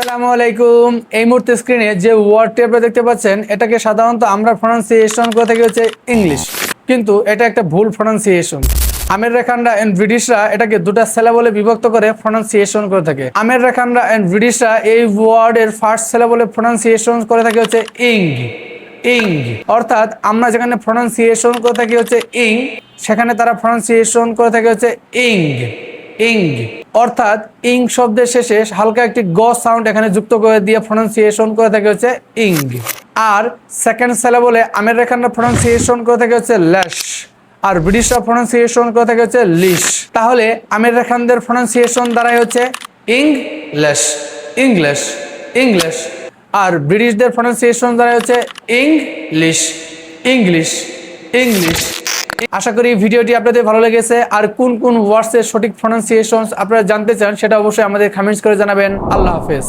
আসসালামু আলাইকুম। এই মুহূর্তে স্ক্রিনে যে ওয়ার্ডটি আপনারা দেখতে পাচ্ছেন, এটাকে সাধারণত আমরা প্রনাউন্সিয়েশন করে থাকি হচ্ছে ইংলিশ কিন্তু এটা একটা ভুল প্রনাউন্সিয়েশন আমের রেখানরা এন্ড ব্রিটিশরা এটাকে দুটা বলে বিভক্ত করে প্রনাউন্সিয়েশন করে থাকে। আমের রেখানরা এন্ড ব্রিটিশরা এই ওয়ার্ডের ফার্স্ট বলে প্রনাউন্সিয়েশন করে থাকে হচ্ছে ইং ইং অর্থাৎ আমরা যেখানে প্রনাউন্সিয়েশন করে থাকি হচ্ছে ইং সেখানে তারা প্রনাউন্সিয়েশন করে থাকে হচ্ছে ইং ইং অর্থাৎ ইং শব্দের শেষে হালকা একটি গ সাউন্ড এখানে যুক্ত করে দিয়ে প্রনাউন্সিয়েশন করে থাকে হচ্ছে ইং। আর সেকেন্ড বলে আমের রেখানরা প্রনাউন্সিয়েশন করে থাকে হচ্ছে ল্যাশ আর ব্রিটিশরা প্রনাউন্সিয়েশন করে থাকে হচ্ছে লিশ তাহলে আমের রেখানদের প্রনাউন্সিয়েশন দ্বারাই হচ্ছে ইং ইংলিশ ইংলিশ ইংলিশ আর ব্রিটিশদের প্রনাউন্সিয়েশন দ্বারা হচ্ছে ইংলিশ ইংলিশ ইংলিশ। আশা করি ভিডিওটি আপনাদের ভালো লেগেছে। আর কোন কোন ওয়ার্ডসের সঠিক প্রনাউন্সিয়েশন আপনারা জানতে চান, সেটা অবশ্যই আমাদের কমেন্টস করে জানাবেন। আল্লাহ হাফেজ।